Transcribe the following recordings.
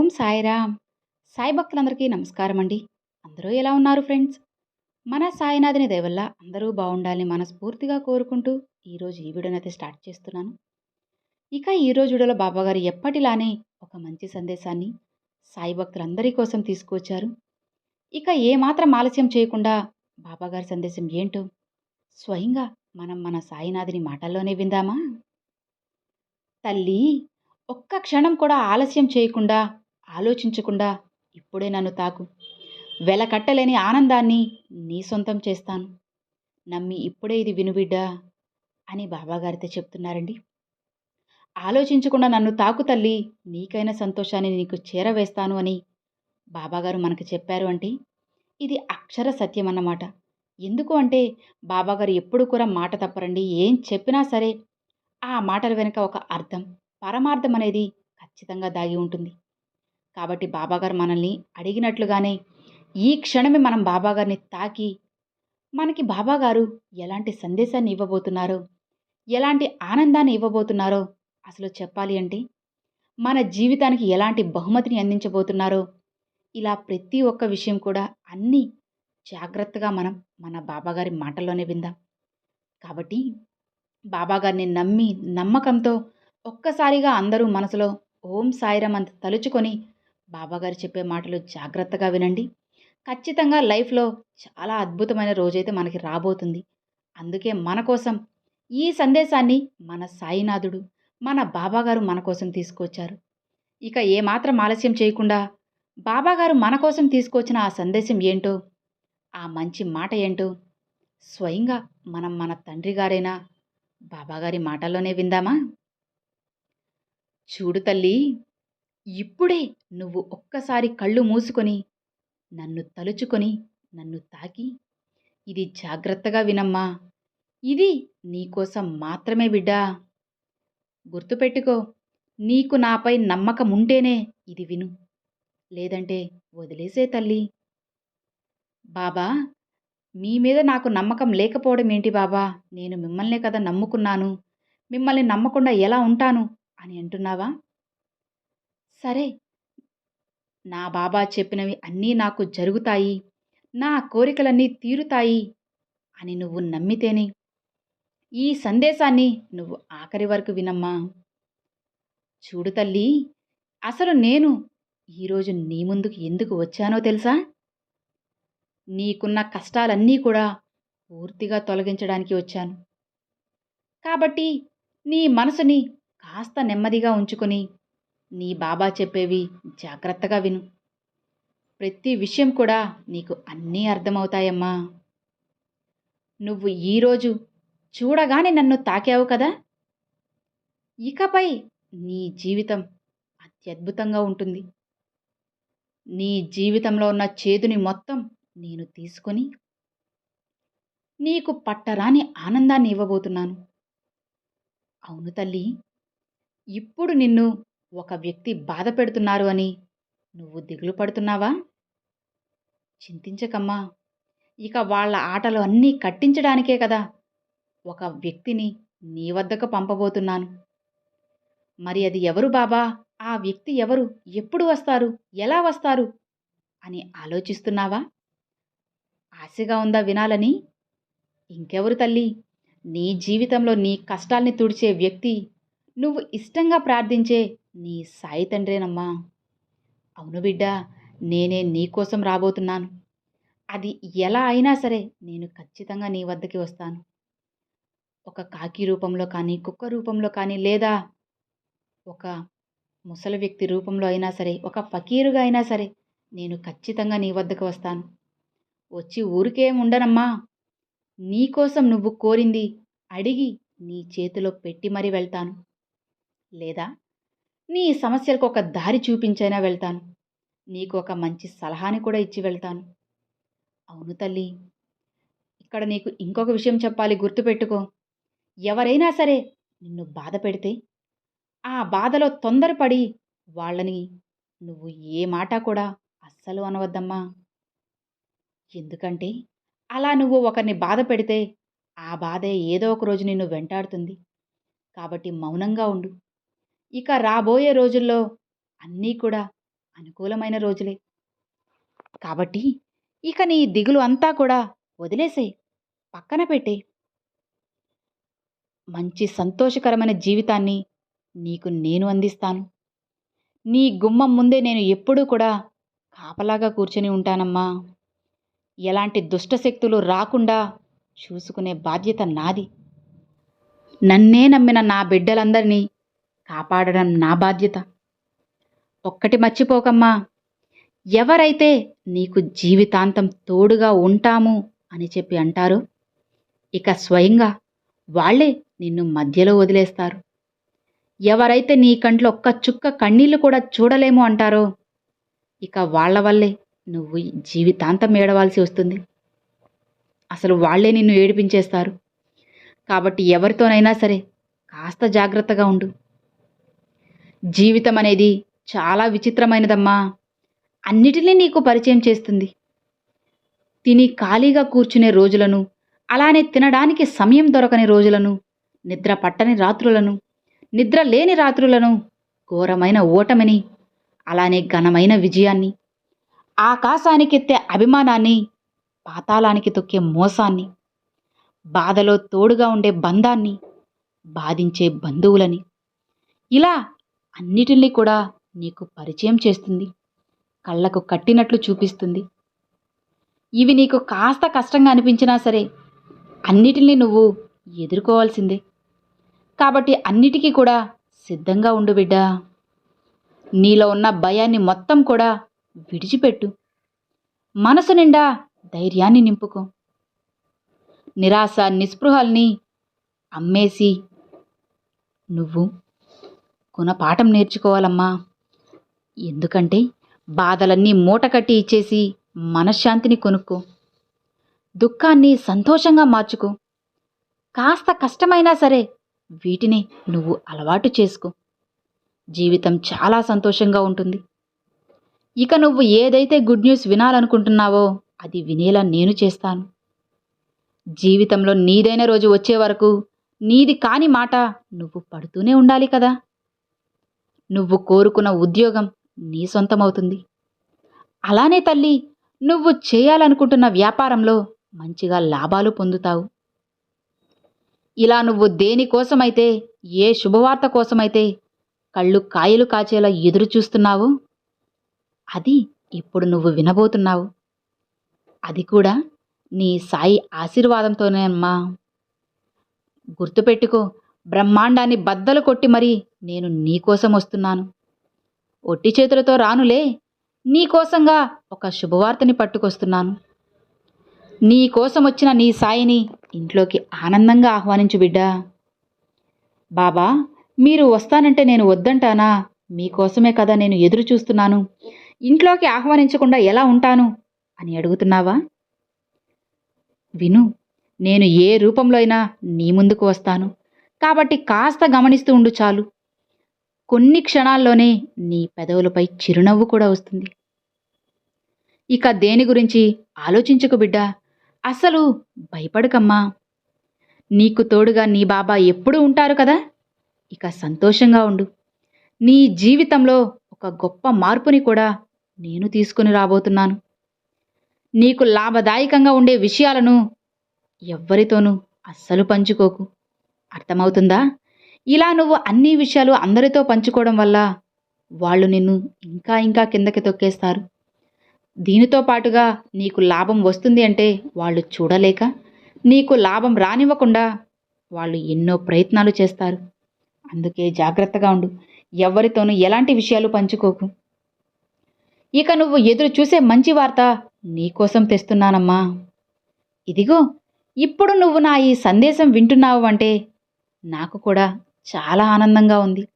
ఓం సాయిరామ్. సాయి భక్తులందరికీ నమస్కారం అండి అందరూ ఎలా ఉన్నారు ఫ్రెండ్స్? మన సాయినాథిని దయవల్ల అందరూ బాగుండాలని మనస్ఫూర్తిగా కోరుకుంటూ ఈరోజు ఈ వీడియోని అయితే స్టార్ట్ చేస్తున్నాను. ఇక ఈరోజు వీడియోలో బాబాగారు ఎప్పటిలానే ఒక మంచి సందేశాన్ని సాయి భక్తులందరి కోసం తీసుకువచ్చారు. ఇక ఏమాత్రం ఆలస్యం చేయకుండా బాబాగారి సందేశం ఏంటో స్వయంగా మనం మన సాయినాథిని మాటల్లోనే విందామా? తల్లి ఒక్క క్షణం కూడా ఆలస్యం చేయకుండా ఆలోచించకుండా ఇప్పుడే నన్ను తాకు. వెలకట్టలేని ఆనందాన్ని నీ సొంతం చేస్తాను. నమ్మి ఇప్పుడే ఇది వినుబిడ్డా అని బాబాగారితో చెప్తున్నారండి. ఆలోచించకుండా నన్ను తాకు తల్లి నీకైన సంతోషాన్ని నీకు చేరవేస్తాను అని బాబాగారు మనకు చెప్పారు అంటే ఇది అక్షర సత్యం అన్నమాట. ఎందుకు అంటే బాబాగారు ఎప్పుడు కూడా మాట తప్పరండి. ఏం చెప్పినా సరే ఆ మాటల వెనుక ఒక అర్థం పరమార్థం అనేది ఖచ్చితంగా దాగి ఉంటుంది. కాబట్టి బాబాగారు మనల్ని అడిగినట్లుగానే ఈ క్షణమే మనం బాబాగారిని తాకి మనకి బాబాగారు ఎలాంటి సందేశాన్ని ఇవ్వబోతున్నారో? ఎలాంటి ఆనందాన్ని ఇవ్వబోతున్నారో అసలు చెప్పాలి అంటే మన జీవితానికి ఎలాంటి బహుమతిని అందించబోతున్నారో ఇలా ప్రతి ఒక్క విషయం కూడా అన్నీ జాగ్రత్తగా మనం మన బాబాగారి మాటల్లోనే విందాం. కాబట్టి బాబాగారిని నమ్మి నమ్మకంతో ఒక్కసారిగా అందరూ మనసులో ఓం సాయిరామ్ అంత తలుచుకొని బాబాగారు చెప్పే మాటలు జాగ్రత్తగా వినండి. ఖచ్చితంగా లైఫ్లో చాలా అద్భుతమైన రోజైతే మనకి రాబోతుంది. అందుకే మన కోసం ఈ సందేశాన్ని మన సాయినాథుడు మన బాబాగారు మన కోసం తీసుకొచ్చారు. ఇక ఏమాత్రం ఆలస్యం చేయకుండా బాబాగారు మన కోసం తీసుకొచ్చిన ఆ సందేశం ఏంటో ఆ మంచి మాట ఏంటో స్వయంగా మనం మన తండ్రి గారైనా బాబాగారి మాటల్లోనే విందామా? చూడు తల్లి ఇప్పుడే నువ్వు ఒక్కసారి కళ్ళు మూసుకొని నన్ను తలుచుకొని నన్ను తాకి. ఇది జాగ్రత్తగా వినమ్మా. ఇది నీకోసం మాత్రమే బిడ్డా. గుర్తుపెట్టుకో నీకు నాపై నమ్మకం ఉంటేనే ఇది విను. లేదంటే వదిలేసే తల్లి. బాబా మీ మీద నాకు నమ్మకం లేకపోవడం ఏంటి బాబా? నేను మిమ్మల్నే కదా నమ్ముకున్నాను. మిమ్మల్ని నమ్మకుండా ఎలా ఉంటాను అని అంటున్నావా? సరే నా బాబా చెప్పినవి అన్నీ నాకు జరుగుతాయి నా కోరికలన్నీ తీరుతాయి అని నువ్వు నమ్మితేనే. ఈ సందేశాన్ని నువ్వు ఆఖరి వరకు వినమ్మా. చూడు తల్లి అసలు నేను ఈరోజు నీ ముందుకు ఎందుకు వచ్చానో తెలుసా? నీకున్న కష్టాలన్నీ కూడా పూర్తిగా తొలగించడానికి వచ్చాను. కాబట్టి నీ మనసుని కాస్త నెమ్మదిగా ఉంచుకొని నీ బాబా చెప్పేవి జాగ్రత్తగా విను. ప్రతి విషయం కూడా నీకు అన్నీ అర్థమవుతాయమ్మా. నువ్వు ఈరోజు చూడగానే నన్ను తాకావు కదా? ఇకపై నీ జీవితం అత్యద్భుతంగా ఉంటుంది. నీ జీవితంలో ఉన్న చేదుని మొత్తం నేను తీసుకొని నీకు పట్టరాని ఆనందాన్ని ఇవ్వబోతున్నాను. అవును తల్లి ఇప్పుడు నిన్ను ఒక వ్యక్తి బాధ పెడుతున్నారు అని నువ్వు దిగులు పడుతున్నావా? చింతించకమ్మా. ఇక వాళ్ళ ఆటలు అన్నీ కట్టించడానికే కదా. ఒక వ్యక్తిని నీ వద్దకు పంపబోతున్నాను. మరి అది ఎవరు బాబా? ఆ వ్యక్తి ఎవరు? ఎప్పుడు వస్తారు? ఎలా వస్తారు? అని ఆలోచిస్తున్నావా? ఆశగా ఉందా వినాలని? ఇంకెవరు తల్లి? నీ జీవితంలో నీ కష్టాల్ని తుడిచే వ్యక్తి నువ్వు ఇష్టంగా ప్రార్థించే నీ సాయి తండ్రేనమ్మా. అవును బిడ్డ నేనే నీకోసం రాబోతున్నాను. అది ఎలా అయినా సరే నేను ఖచ్చితంగా నీ వద్దకి వస్తాను. ఒక కాకి రూపంలో కానీ కుక్క రూపంలో కానీ లేదా ఒక ముసలి వ్యక్తి రూపంలో అయినా సరే ఒక ఫకీరుగా అయినా సరే నేను ఖచ్చితంగా నీ వద్దకు వస్తాను. వచ్చి ఊరికేం ఉండనమ్మా. నీకోసం నువ్వు కోరింది అడిగి నీ చేతిలో పెట్టి మరీ వెళ్తాను. లేదా నీ సమస్యలకు ఒక దారి చూపించైనా వెళ్తాను. నీకు ఒక మంచి సలహాని కూడా ఇచ్చి వెళ్తాను. అవును తల్లి. ఇక్కడ నీకు ఇంకొక విషయం చెప్పాలి గుర్తుపెట్టుకో. ఎవరైనా సరే నిన్ను బాధ పెడితే ఆ బాధలో తొందరపడి వాళ్ళని నువ్వు ఏ మాట కూడా అస్సలు అనవద్దమ్మా. ఎందుకంటే అలా నువ్వు ఒకరిని బాధ పెడితే ఆ బాధే ఏదో ఒక రోజు నిన్ను వెంటాడుతుంది. కాబట్టి మౌనంగా ఉండు. ఇక రాబోయే రోజుల్లో అన్నీ కూడా అనుకూలమైన రోజులే. కాబట్టి ఇక నీ దిగులు అంతా కూడా వదిలేసేయ్ పక్కన పెట్టే మంచి సంతోషకరమైన జీవితాన్ని నీకు నేను అందిస్తాను. నీ గుమ్మం ముందే నేను ఎప్పుడూ కూడా కాపలాగా కూర్చొని ఉంటానమ్మా. ఎలాంటి దుష్టశక్తులు రాకుండా చూసుకునే బాధ్యత నాది. నన్నే నమ్మిన నా బిడ్డలందరినీ కాపాడడం నా బాధ్యత. ఒక్కటి మర్చిపోకమ్మా. ఎవరైతే నీకు జీవితాంతం తోడుగా ఉంటాము అని చెప్పి అంటారో ఇక స్వయంగా వాళ్ళే నిన్ను మధ్యలో వదిలేస్తారు. ఎవరైతే నీ కంట్లో ఒక్క చుక్క కన్నీళ్ళు కూడా చూడలేము అంటారో ఇక వాళ్ళ వల్లే నువ్వు జీవితాంతం ఏడవాల్సి వస్తుంది. అసలు వాళ్ళే నిన్ను ఏడిపించేస్తారు. కాబట్టి ఎవరితోనైనా సరే కాస్త జాగ్రత్తగా ఉండు. జీవితం అనేది చాలా విచిత్రమైనదమ్మా. అన్నిటినీ నీకు పరిచయం చేస్తుంది. తిని ఖాళీగా కూర్చునే రోజులను అలానే తినడానికి సమయం దొరకని రోజులను నిద్ర పట్టని రాత్రులను నిద్ర లేని రాత్రులను ఘోరమైన ఓటమిని అలానే ఘనమైన విజయాన్ని ఆకాశానికెత్తే అభిమానాన్ని పాతాళానికి తొక్కే మోసాన్ని బాధలో తోడుగా ఉండే బంధాన్ని బాధించే బంధువులని. ఇలా అన్నిటినీ కూడా నీకు పరిచయం చేస్తుంది. కళ్ళకు కట్టినట్లు చూపిస్తుంది. ఇవి నీకు కాస్త కష్టంగా అనిపించినా సరే అన్నిటినీ నువ్వు ఎదుర్కోవాల్సిందే. కాబట్టి అన్నిటికీ కూడా సిద్ధంగా ఉండు బిడ్డా. నీలో ఉన్న భయాన్ని మొత్తం కూడా విడిచిపెట్టు. మనసు నిండా ధైర్యాన్ని నింపుకో. నిరాశ నిస్పృహల్ని అమ్మేసి నువ్వు గుణపాఠం నేర్చుకోవాలమ్మా. ఎందుకంటే బాధలన్నీ మూటకట్టి ఇచ్చేసి మనశ్శాంతిని కొనుక్కో. దుఃఖాన్ని సంతోషంగా మార్చుకో. కాస్త కష్టమైనా సరే వీటిని నువ్వు అలవాటు చేసుకో. జీవితం చాలా సంతోషంగా ఉంటుంది. ఇక నువ్వు ఏదైతే గుడ్ న్యూస్ వినాలనుకుంటున్నావో అది వినేలా నేను చేస్తాను. జీవితంలో నీదైన రోజు వచ్చే వరకు నీది కాని మాట నువ్వు పడుతూనే ఉండాలి కదా. నువ్వు కోరుకున్న ఉద్యోగం నీ సొంతమవుతుంది. అలానే తల్లి నువ్వు చేయాలనుకుంటున్న వ్యాపారంలో మంచిగా లాభాలు పొందుతావు. ఇలా నువ్వు దేనికోసమైతే ఏ శుభవార్త కోసమైతే కళ్ళు కాయలు కాచేలా ఎదురు చూస్తున్నావు అది ఇప్పుడు నువ్వు వినబోతున్నావు. అది కూడా నీ సాయి ఆశీర్వాదంతోనే అమ్మా గుర్తుపెట్టుకో బ్రహ్మాండాన్ని బద్దలు కొట్టి మరీ నేను నీకోసం వస్తున్నాను. ఒట్టి చేతులతో రానులే నీకోసంగా ఒక శుభవార్తని పట్టుకొస్తున్నాను. నీకోసం వచ్చిన నీ సాయిని ఇంట్లోకి ఆనందంగా ఆహ్వానించు బిడ్డా. బాబా మీరు వస్తానంటే నేను వద్దంటానా? మీకోసమే కదా నేను ఎదురు చూస్తున్నాను. ఇంట్లోకి ఆహ్వానించకుండా ఎలా ఉంటాను? అని అడుగుతున్నావా? విను నేను ఏ రూపంలో అయినా నీ ముందుకు వస్తాను. కాబట్టి కాస్త గమనిస్తూ ఉండు చాలు. కొన్ని క్షణాల్లోనే నీ పెదవులపై చిరునవ్వు కూడా వస్తుంది. ఇక దేని గురించి ఆలోచించకు బిడ్డా? అస్సలు భయపడకమ్మా. నీకు తోడుగా నీ బాబా ఎప్పుడూ ఉంటారు కదా? ఇక సంతోషంగా ఉండు. నీ జీవితంలో ఒక గొప్ప మార్పుని కూడా నేను తీసుకుని రాబోతున్నాను. నీకు లాభదాయకంగా ఉండే విషయాలను ఎవ్వరితోనూ అస్సలు పంచుకోకు. అర్థమవుతుందా? ఇలా నువ్వు అన్ని విషయాలు అందరితో పంచుకోవడం వల్ల వాళ్ళు నిన్ను ఇంకా ఇంకా కిందకి తొక్కేస్తారు. దీనితో పాటుగా నీకు లాభం వస్తుంది అంటే వాళ్ళు చూడలేక నీకు లాభం రానివ్వకుండా వాళ్ళు ఎన్నో ప్రయత్నాలు చేస్తారు. అందుకే జాగ్రత్తగా ఉండు. ఎవరితోనూ ఎలాంటి విషయాలు పంచుకోకు. ఇక నువ్వు ఎదురు చూసే మంచి వార్త నీకోసం తెస్తున్నానమ్మా. ఇదిగో ఇప్పుడు నువ్వు నా ఈ సందేశం వింటున్నావు అంటే నాకు కూడా చాలా ఆనందంగా ఉంది.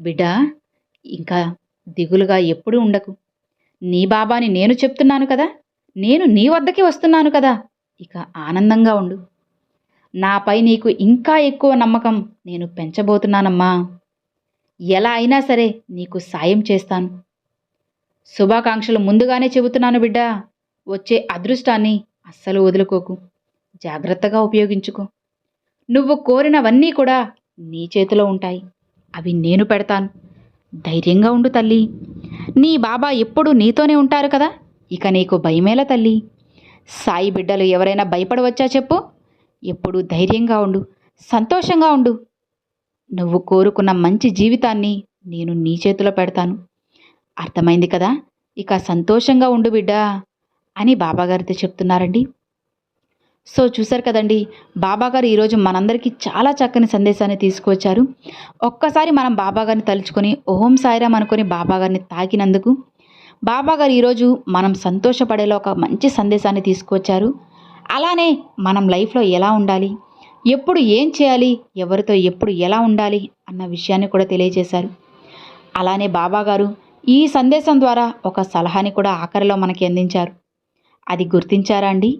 బిడ్డా ఇంకా దిగులుగా ఎప్పుడూ ఉండకు. నీ బాబాని నేను చెప్తున్నాను కదా? నేను నీ వద్దకి వస్తున్నాను కదా? ఇక ఆనందంగా ఉండు. నాపై నీకు ఇంకా ఎక్కువ నమ్మకం నేను పెంచబోతున్నానమ్మా. ఎలా అయినా సరే నీకు సాయం చేస్తాను. శుభాకాంక్షలు ముందుగానే చెబుతున్నాను బిడ్డ. వచ్చే అదృష్టాన్ని అస్సలు వదులుకోకు. జాగ్రత్తగా ఉపయోగించుకో. నువ్వు కోరినవన్నీ కూడా నీ చేతిలో ఉంటాయి. అవి నేను పెడతాను. ధైర్యంగా ఉండు తల్లి. నీ బాబా ఎప్పుడు నీతోనే ఉంటారు కదా? ఇక నీకు భయమేలా తల్లి. సాయి బిడ్డలు ఎవరైనా భయపడవచ్చా చెప్పు? ఎప్పుడు ధైర్యంగా ఉండు. సంతోషంగా ఉండు. నువ్వు కోరుకున్న మంచి జీవితాన్ని నేను నీ చేతిలో పెడతాను. అర్థమైంది కదా? ఇక సంతోషంగా ఉండు బిడ్డా అని బాబాగారితో చెప్తున్నారండి. సో చూశారు కదండి బాబాగారు ఈరోజు మనందరికీ చాలా చక్కని సందేశాన్ని తీసుకువచ్చారు. ఒక్కసారి మనం బాబాగారిని తలుచుకొని ఓం సాయిరామ్ అనుకొని బాబాగారిని తాకినందుకు బాబాగారు ఈరోజు మనం సంతోషపడేలా ఒక మంచి సందేశాన్ని తీసుకువచ్చారు. అలానే మనం లైఫ్లో ఎలా ఉండాలి ఎప్పుడు ఏం చేయాలి ఎవరితో ఎప్పుడు ఎలా ఉండాలి అన్న విషయాన్ని కూడా తెలియజేశారు. అలానే బాబాగారు ఈ సందేశం ద్వారా ఒక సలహాని కూడా ఆఖరిలో మనకి అందించారు. అది గుర్తించారా అండి?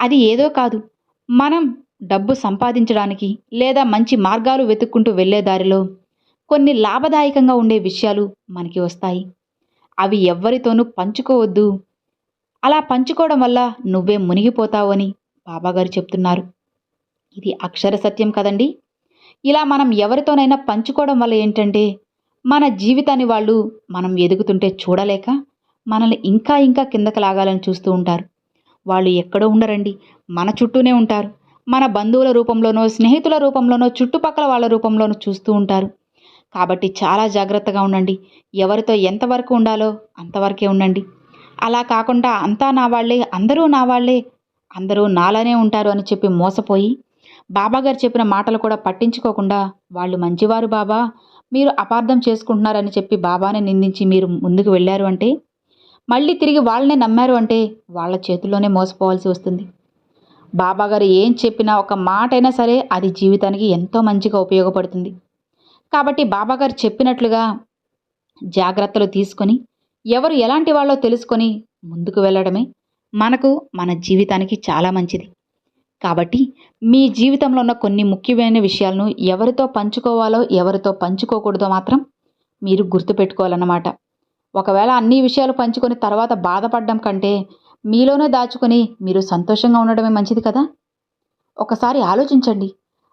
అది ఏదో కాదు. మనం డబ్బు సంపాదించడానికి లేదా మంచి మార్గాలు వెతుక్కుంటూ వెళ్ళే దారిలో కొన్ని లాభదాయకంగా ఉండే విషయాలు మనకి వస్తాయి. అవి ఎవ్వరితోనూ పంచుకోవద్దు. అలా పంచుకోవడం వల్ల నువ్వే మునిగిపోతావు అని బాబాగారు చెప్తున్నారు. ఇది అక్షర సత్యం కదండి? ఇలా మనం ఎవరితోనైనా పంచుకోవడం వల్ల ఏంటంటే మన జీవితాన్ని వాళ్ళు మనం ఎదుగుతుంటే చూడలేక మనల్ని ఇంకా ఇంకా కిందకు లాగాలని చూస్తూ ఉంటారు. వాళ్ళు ఎక్కడో ఉండరండి. మన చుట్టూనే ఉంటారు. మన బంధువుల రూపంలోనో స్నేహితుల రూపంలోనో చుట్టుపక్కల వాళ్ళ రూపంలోనో చూస్తూ ఉంటారు. కాబట్టి చాలా జాగ్రత్తగా ఉండండి. ఎవరితో ఎంతవరకు ఉండాలో అంతవరకే ఉండండి. అలా కాకుండా అంతా నా వాళ్ళే అందరూ నా వాళ్ళే అందరూ నాలానే ఉంటారు అని చెప్పి మోసపోయి బాబాగారు చెప్పిన మాటలు కూడా పట్టించుకోకుండా వాళ్ళు మంచివారు బాబా మీరు అపార్థం చేసుకుంటున్నారని చెప్పి బాబాని నిందించి మీరు ముందుకు వెళ్ళారు అంటే మళ్ళీ తిరిగి వాళ్ళనే నమ్మారు అంటే వాళ్ళ చేతుల్లోనే మోసపోవాల్సి వస్తుంది. బాబాగారు ఏం చెప్పినా ఒక మాట అయినా సరే అది జీవితానికి ఎంతో మంచిగా ఉపయోగపడుతుంది. కాబట్టి బాబాగారు చెప్పినట్లుగా జాగ్రత్తలు తీసుకొని ఎవరు ఎలాంటి వాళ్ళో తెలుసుకొని ముందుకు వెళ్ళడమే మనకు మన జీవితానికి చాలా మంచిది. కాబట్టి మీ జీవితంలో ఉన్న కొన్ని ముఖ్యమైన విషయాలను ఎవరితో పంచుకోవాలో ఎవరితో పంచుకోకూడదో మాత్రం మీరు గుర్తుపెట్టుకోవాలన్నమాట. ఒకవేళ అన్ని విషయాలు పంచుకొని తర్వాత బాధపడడం కంటే మీలోనే దాచుకొని మీరు సంతోషంగా ఉండడమే మంచిది కదా? ఒకసారి ఆలోచించండి.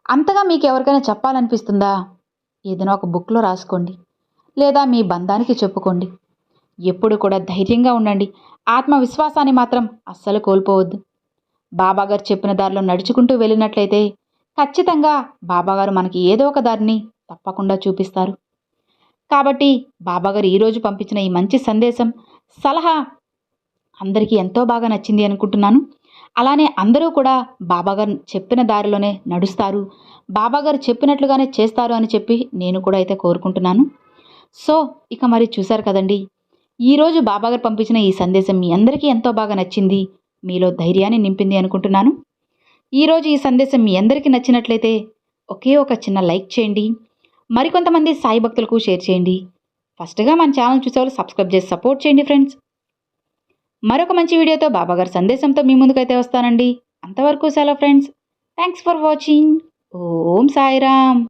అంతగా మీకు ఎవరికైనా చెప్పాలనిపిస్తుందా? ఏదైనా ఒక బుక్లో రాసుకోండి. లేదా మీ బంధానికి చెప్పుకోండి. ఎప్పుడు కూడా ధైర్యంగా ఉండండి. ఆత్మవిశ్వాసాన్ని మాత్రం అస్సలు కోల్పోవద్దు. బాబాగారు చెప్పిన దారిలో నడుచుకుంటూ వెళ్ళినట్లయితే ఖచ్చితంగా బాబాగారు మనకి ఏదో ఒక దారిని తప్పకుండా చూపిస్తారు. కాబట్టి బాబాగారు ఈరోజు పంపించిన ఈ మంచి సందేశం సలహా అందరికీ ఎంతో బాగా నచ్చింది అనుకుంటున్నాను. అలానే అందరూ కూడా బాబాగారు చెప్పిన దారిలోనే నడుస్తారు. బాబాగారు చెప్పినట్లుగానే చేస్తారు అని చెప్పి నేను కూడా అయితే కోరుకుంటున్నాను. సో ఇక మరి చూశారు కదండి. ఈరోజు బాబాగారు పంపించిన ఈ సందేశం మీ అందరికీ ఎంతో బాగా నచ్చింది మీలో ధైర్యాన్ని నింపింది అనుకుంటున్నాను. ఈరోజు ఈ సందేశం మీ అందరికీ నచ్చినట్లయితే ఒకే ఒక చిన్న లైక్ చేయండి. మరికొంతమంది సాయి భక్తులకు షేర్ చేయండి. ఫస్ట్గా మన ఛానల్ చూసేవాళ్ళు సబ్స్క్రైబ్ చేసి సపోర్ట్ చేయండి ఫ్రెండ్స్. మరొక మంచి వీడియోతో బాబాగారి సందేశంతో మీ ముందుకైతే వస్తానండి. అంతవరకు సెలవు friends. Thanks for watching. Om Sairam.